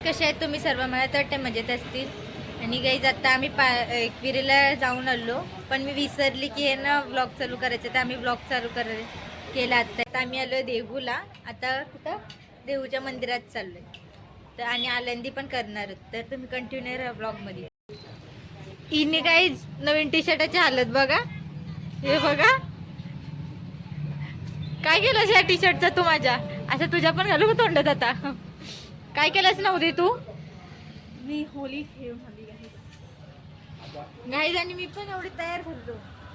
कसे आहेत तुम्ही सर्व? मला तर वाटतं मजेत असतील. आणि गाईज आता आम्ही पा एकविरीला जाऊन आलो. पण मी विसरली की हे ना ब्लॉग चालू करायचं. तर आम्ही ब्लॉग चालू कर केला आता. तर आम्ही आलो देहूला. आता कुठं? देहूच्या मंदिरात चाललोय. तर आणि आलंदी पण करणार आहोत. तर तुम्ही कंटिन्यू राहा ब्लॉगमध्ये इने गाईज नवीन टी शर्टाची हालत बघा. हे बघा. काय केलंस या टी शर्टचा तू माझ्या? असं तुझ्या पण घालू का तोंडात आता? काय केलंस नव्हती तू? मी होली खेळून आली आहे. गाईज आणि मी पण एवढी तयार झालो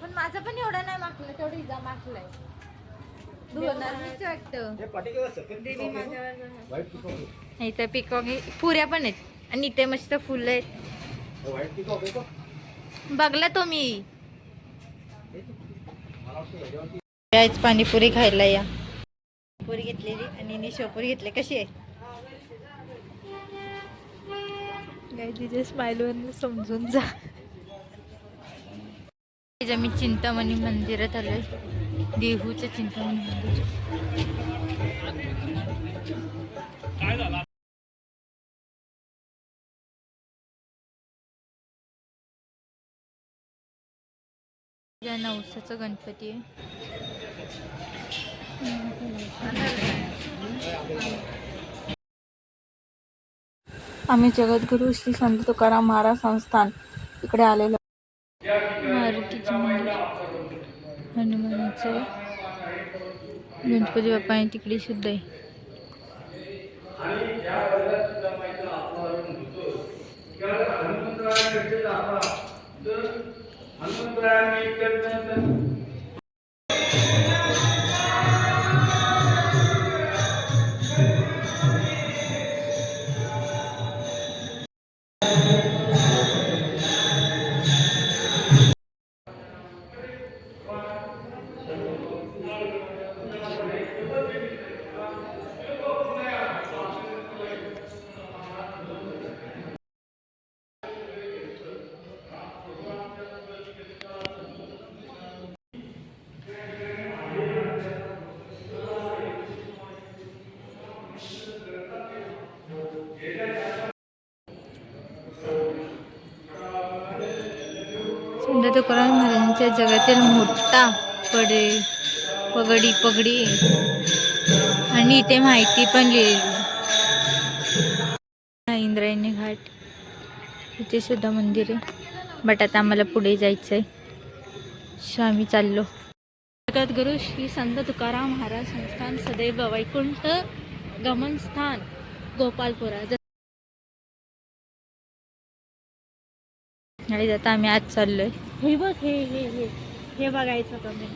पण माझा पण एवढा नाही मागला तेवढा इजा मागलाय. इथं पिकॉक पुऱ्या पण आहेत. आणि इथे मस्त फुलं आहेत. बघला तो मी. आज पाणीपुरी खायला या. पुरी घेतलेली आणि निशोपुरी घेतली. कशी आहे? काय तिच्या स्माईलवर समजून जा. मी चिंतामणी मंदिरात आलोय. देहूचं चिंतामणी मंदिर या नवसाचा गणपती आहे. आम्ही जगद्गुरु श्री संत तुकाराम महाराज संस्थान इकडे आलेलो. मारुतीचं मंदिर. हनुमानाचं. गणपती बाप्पा आहे तिकडे सुद्धा आहे. संत तुकाराम महाराजांच्या जगातील मोठा पडे पगडी पगडी. आणि इथे माहिती पण लिहिली. इंद्रायणी घाट. इथे सुद्धा मंदिर आहे. बट आता आम्हाला पुढे जायचं आहे सो आम्ही चाललो जगद्गुरु श्री संत तुकाराम महाराज संस्थान सदैव वैकुंठ गमन स्थान गोपालपुरा. ज- आणि आता आम्ही आज चाललोय. हे बघ हे हे हे. हे बघायचं तुम्ही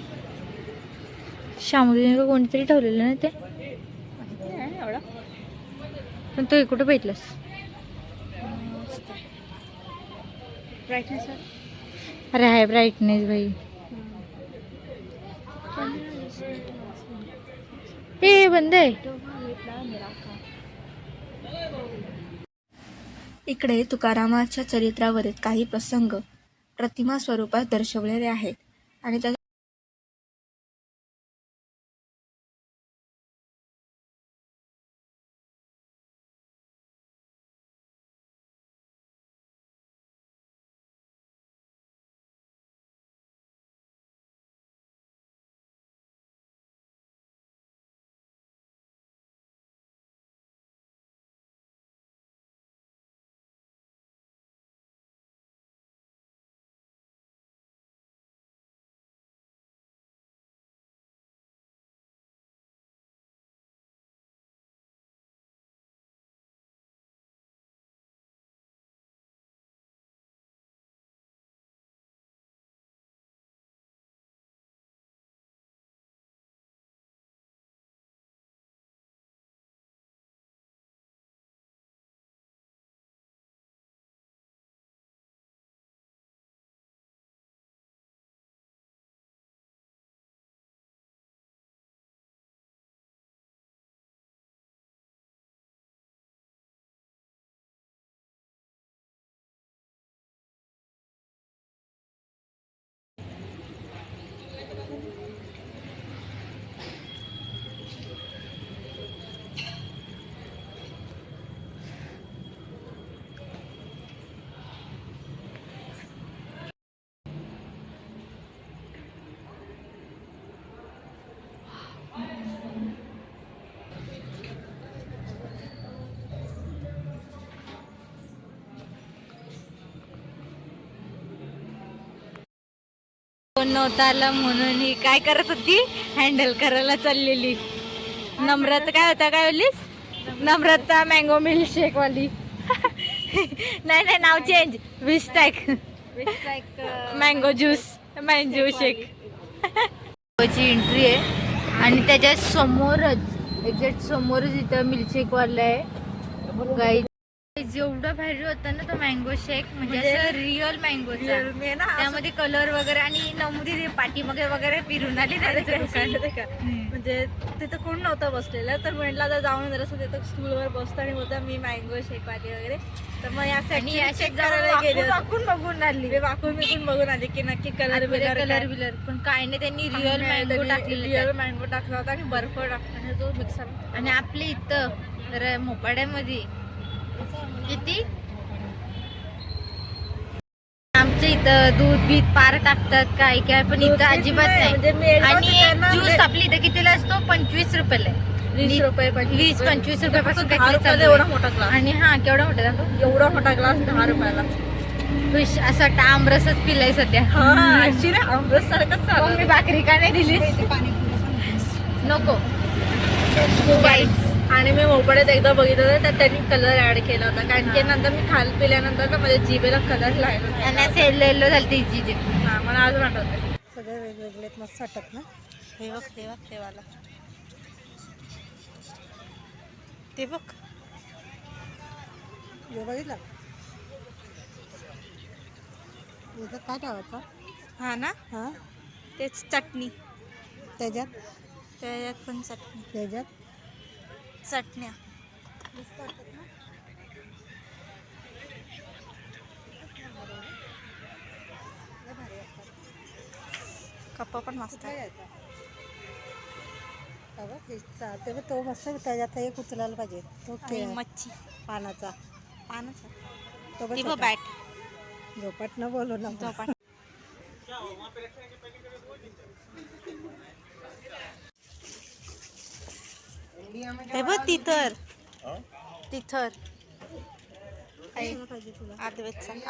शामुलीने का कोणीतरी ठेवलेलं ना ते. माहिती नाही एवढं. पण तू कुठं भेटलास. ब्राईटनेस अरे हाय ब्राईटनेस भाई हे बंद आहे. इकडे तुकारामाच्या चरित्रावरील काही प्रसंग प्रतिमा स्वरूपात दर्शवलेले आहेत. आणि त्या कोण नव्हता आला म्हणून ही काय करत होती? हँडल करायला चाललेली. नम्रता काय होता काय बोललीस? नम्रता मँगो मिल्कशेक वाली नाही नाही नाव चेंज विश टॅक मँगो ज्यूस मँगो शेक ची एंट्री आहे. आणि त्याच्या समोरच एक्झॅक्ट समोरच इथं मिल्कशेक वाला आहे. गाई जेवढं भारी होतं ना तो मँगो शेक म्हणजे असं रिअल मँगोचा त्यामध्ये कलर वगैरे आणि नमुदी पाठीमागे वगैरे फिरून आली. हम्म. म्हणजे तिथं कोण नव्हतं बसलेलं तर म्हटलं आता जाऊन जरासं तिथं स्टूलवर बसतो आणि बोलतो मी मँगो शेक वाली वगैरे तर मग यासाठी चेक करायला गेले. वाकून बघून आली वाकून बिकून बघून आले की नक्की कलर बिलर कलर बिलर पण काय नाही त्यांनी रिअल मँगो टाकलेलं रिअल. मँगो टाकला होता आणि बर्फ टाकला आणि तो मिक्सर आणि आपल्या इथं तर मोपाड्यामध्ये किती? आमच्या इथं दूध बीत पार टाकतात काय काय पण इथं अजिबात म्हणजे नाही. मेड आणि ज्यूस म्हणजे- आपल्या इथं कितीला असतो? पंचवीस रुपयाला आहे. वीस रुपये वीस पंचवीस रुपयापासून दहा काहीतरी रुपयाला चालू एवढा आहे. मोठा ग्लास आणि हा केवढा मोठा एवढा मोठा ग्लास दहा रुपयाला. खुश असा आमरसच पिलाय सध्या. हा अमृत सारखंच मग मी चालू भाकरी का नाही दिली नको. Guys, आणि मी मोपड्यात एकदा बघितलं होतं तर त्यांनी कलर ऍड केला होता. कारण की. नंतर मी खाल पिल्यानंतर ना माझ्या जिभेला कलर लागला आणि येल्लो झाली तिची जी हा मला अजून आठवतं सगळे वेगवेगळे मस्त वाटत ना? हे बघ हे बघ वाला. ते बघ. हे बघितलं? याच्यात काय ठेवायचं? हा ना? हां. तेच चटणी. त्याच्यात? त्याच्यात पण चटणी. त्याच्यात? चटण्या. कप्पा पण मस्त आहे. हे चा- ते बघ, तो मस्त त्याच्यात एक उचलायला पाहिजे. तो आणि ते मच्छी. पानाचा. पानच. तो बघ ती बघ छोटा. बॅट. झोपाट न बोलू ना झोपाट हे बघ तिथर. तिथर.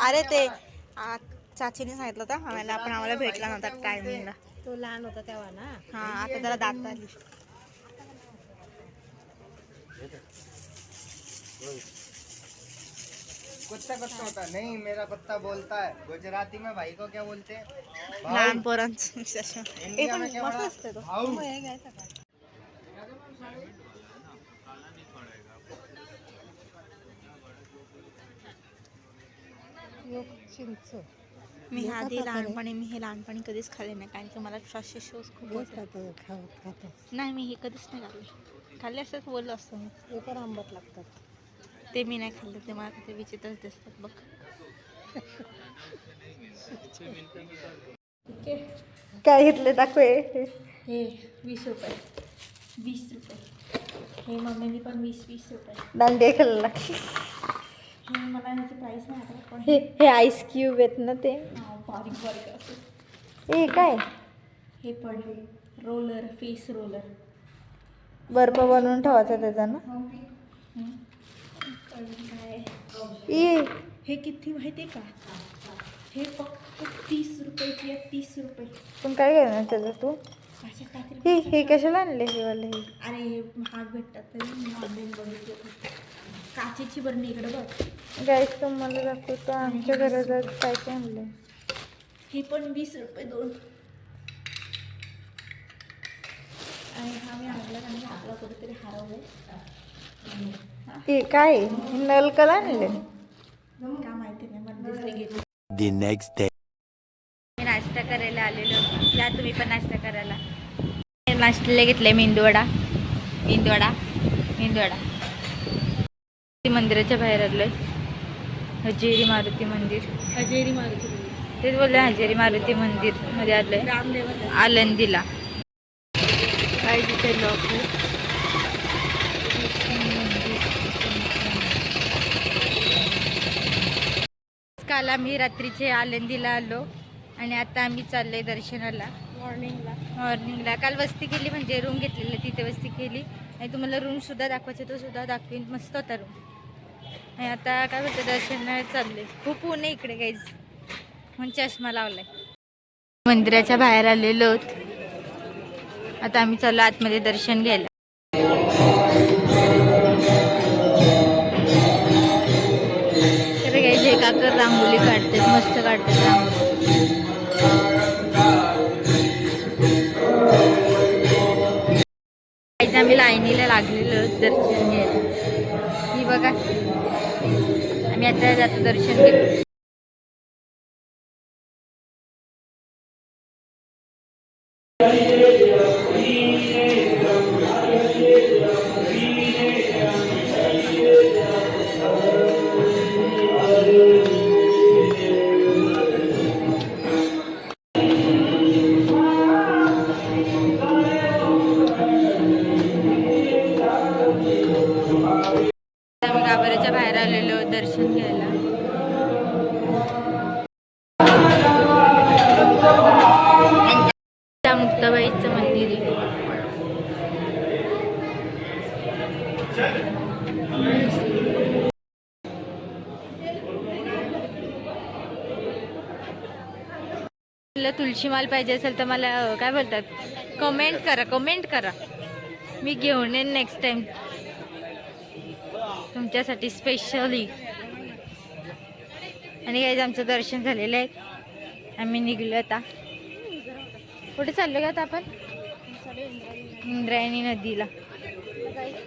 अरे ते आ, चाचीने सांगितलं होतं आम्हाला आपण आम्हाला भेटला नव्हता टायमिंगला तो लहान होता तेव्हा ना. हा आता त्याला दात आली. कुत्ता कुत्ता होता. नहीं मेरा कुत्ता बोलता है। गुजराती में भाई को क्या बोलते हैं? लहान पोरांचं हे इंडिया पण में क्या मस्त बोला? असते तो. योग चिंच. मी एका आधी लहानपणी मी हे लहानपणी कधीच खाल्ले नाही कारण की मला श्वासचे शोज खूप खातो नाही मी हे कधीच नाही खाल्ले. खाल्ले असतात बोललो असतं मी. हे पण आंबट लागतात. ते मी नाही खाल्ले ते मला ते विचित्रच दिसतात बघ. काय घेतले दाखव? हे वीस रुपये. वीस रुपये. हे मम्मीनी पण वीस वीस रुपये. दांडे खाल्ला. हे मला ह्याची प्राईस नाही आठवत पण हे हे आईस क्यूब आहेत ना ते. हा, बारीक बारीक असं. ए काय? हे पडले रोलर फेस रोलर बर्फ बनवून ठेवायचा त्याचा ना? काय? ए. हे किती माहिती आहे का? हे फक्त तीस रुपयाची आहे तीस रुपये. पण काय घेणार त्याचं तू? अशा काहीतरी हे हे कशाला आणले हे वाले? हे अरे हे महाग भेटतात तरी मी ऑनलाईन बघितले. काचेची बरणी इकडे बघ. गाईस तुम्हाला दाखवतो आमच्या घरात काय काय आणलं ही पण वीस रुपये दोन. आणि हा मी आणला आणि आपला कुठेतरी हरवलं हे काय? नल कला आणले? का माहिती नाही मला दिसले गेले. The next day. मी नाश्ता करायला आलेलो. या तुम्ही पण नाश्ता करायला. नाश्त्याला घेतलाय मेंदूवडा. मेंदूवडा. मेंदूवडा. मंदिराच्या बाहेर आलोय. हजेरी मारुती मंदिर. हजेरी मारुती तेच बोलले हजेरी मारुती मंदिरमध्ये आलोय. आलंदीला. काय तिथे लोक काल आम्ही रात्रीचे आलंदीला आलो आणि आता आम्ही चाललोय दर्शनाला. मॉर्निंगला मॉर्निंगला काल वस्ती केली म्हणजे रूम घेतलेली तिथे वस्ती केली. आणि तुम्हाला रूम सुद्धा दाखवायचे तो सुद्धा दाखवीन. मस्त होता रूम आणि आता काय बोलते दर्शनाला चालले. खूप ऊन आहे इकडे काहीच म्हणून चष्मा लावलाय. मंदिराच्या बाहेर आलेलो आहोत. आता आम्ही चाललो आतमध्ये दर्शन घ्यायला. तर काही जे काकर रांगोली काढतात मस्त काढतात रांगोली आम्ही लाईनीला लागलेलो दर्शन आम्ही आता जातो दर्शन घेतो आम्ही तुला तुळशी माल पाहिजे असेल तर मला काय बोलतात? कमेंट करा कमेंट करा. मी घेऊन येईन नेक्स्ट टाइम तुमच्यासाठी स्पेशली आणि काही आमचं दर्शन झालेलं आहे. आम्ही निघलो आता. कुठे चाललो का आता आपण? इंद्रायणी नदीला.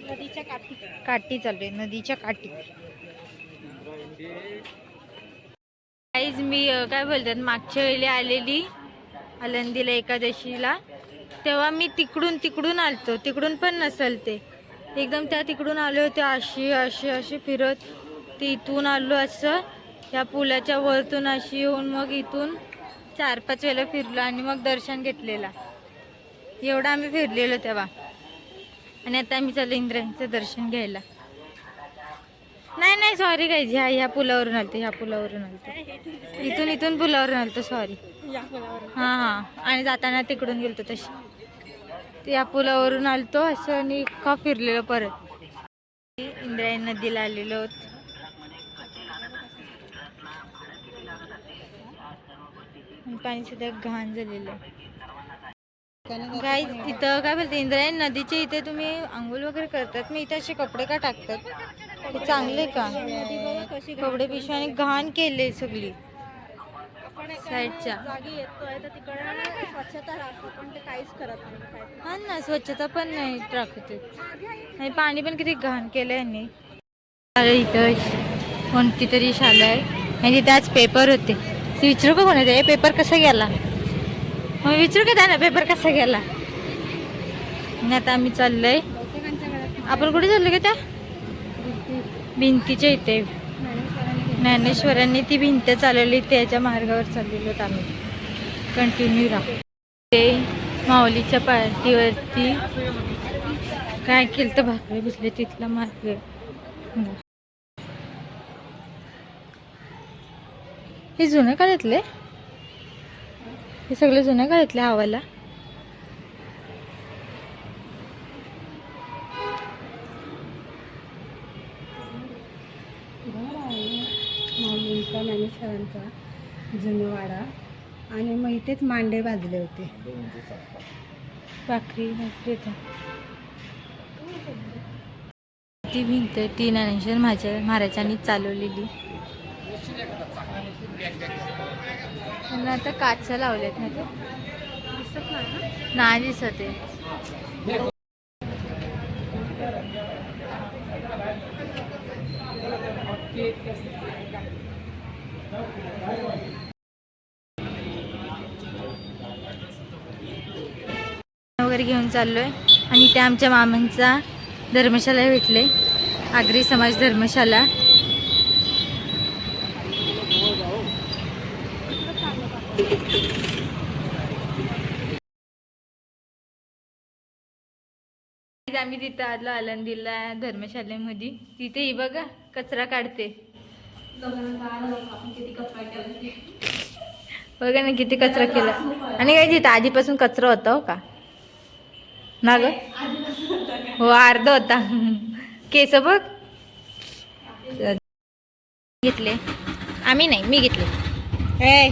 नदीच्या काठी. काठी चाललोय नदीच्या काठी. आईज मी काय बोलतात मागच्या वेळी आलेली आलंदीला एकादशीला. तेव्हा मी तिकडून तिकडून आलतो. तिकडून पण नसल ते. एकदम त्या तिकडून आले होते अशी अशी अशी फिरत. ते इथून आलो असं. या पुलाच्या वरतून अशी येऊन मग इथून चार पाच वेळेला फिरलो आणि मग दर्शन घेतलेला. एवढं आम्ही फिरलेलो तेव्हा. आणि आता आम्ही चाललो इंद्रायणीचं दर्शन घ्यायला. नाही नाही सॉरी काय ह्या ह्या पुलावरून आलते ह्या पुलावरून आलते. इथून इथून पुलावरून आलतो सॉरी हां हां. आणि जाताना तिकडून गेलतो तशी. या पुलावरून आलतो असं आणि का फिरलेलो परत. इंद्रायणी नदीला आलेलो. पाणी सध्या घाण झालेलं. आहे काय इथं काय बोलते? इंद्रायणी नदीच्या इथे तुम्ही आंघोळ वगैरे करतात. मी इथे असे कपडे का टाकतात? हे चांगले का? कपडे पिशव्याने घाण केले सगळी. साईडच्या. हा ना स्वच्छता पण नाही राखत. आणि पाणी पण किती घाण केलं यांनी. अरे इथं कोणती तरी शाळा आहे. आणि तिथे आज पेपर होते. ते विचारू का कोणी पेपर कसा गेला? मग विचारू का त्याला पेपर कसा गेला? नाही आता आम्ही चाललोय. आपण कुठे चाललो का त्या? भिंतीच्या इथे. ज्ञानेश्वरांनी ती भिंत चालवली त्याच्या मार्गावर चाललेलो आम्ही. कंटिन्यू राहू. ते माऊलीच्या पार्टीवरती काय केलं तर भाकरी बसले तिथला मार्ग. हे जुन्या काळातले हे सगळे जुन्या काळातले हवाला माऊलींचा ज्ञानेश्वरांचा जुनवाडा आणि मग इथेच मांडे बाजले होते. भाकरी भाकरी. ती भिंत ती ज्ञानेश्वर माझ्या महाराजांनी चालवलेली. त्यांना आता काच लावल्यात ना ते दिसत नाही ना? दिसत आहे. वगैरे घेऊन चाललोय. आणि त्या आमच्या मामांचा धर्मशाला भेटले. आगरी समाज धर्मशाला. आम्ही तिथं आलो आलंदीला धर्मशालेमध्ये. तिथे ही बघा कचरा काढते. बघा ना किती कचरा केला. आणि काय तिथं आधीपासून कचरा होता हो का? ना ग हो अर्ध होता. केस बघ. घेतले. आम्ही नाही मी घेतले. ए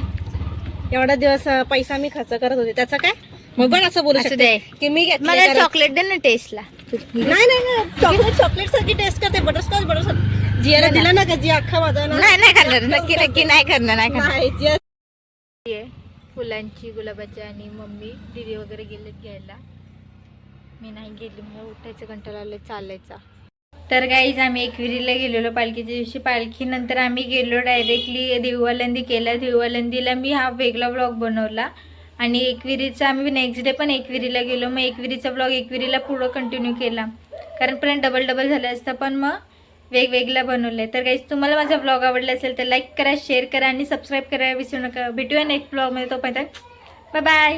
एवढा दिवस पैसा मी खर्च करत होते. त्याचं काय? मग पण असं बोलू असू शकते दे. की मी घेतले मला कारण- चॉकलेट दे ना टेस्टला नाही नाही नाही. चॉकलेट चॉकलेट सारखी टेस्ट करते. बटरस्कॉच बटरस्कॉच जियाला दिला ना का? जी अख्खा माझा ना? नाही नाही करणार. नक्की नक्की नाही करणार नाही करणार. नाही जिया आहे फुलांची गुलाबाची आणि मम्मी दिदी वगैरे गेलेत घ्यायला. मी नाही गेली. मला उठायचं कंटाळा आलं चालायचा. तर गाईज आम्ही एकविरीला गेलेलो. पालखीच्या दिवशी पालखीनंतर आम्ही गेलो डायरेक्टली देऊआलंदी केला. देऊआलंदीला मी हा वेगळा ब्लॉग बनवला. आणि एकविरीचा आम्ही नेक्स्ट डे पण एकविरीला गेलो. मग एकविरीचा ब्लॉग एकविरीला पुढं कंटिन्यू केला. कारण पर्यंत डबल डबल झालं असतं पण मग वेगवेगळ्या बनवले. तर काहीच तुम्हाला माझा ब्लॉग आवडला असेल तर लाईक करा शेअर करा आणि सबस्क्राईब करायला विसरू नका. भेटूया नेक्स्ट ब्लॉगमध्ये तोपर्यंत. Bye bye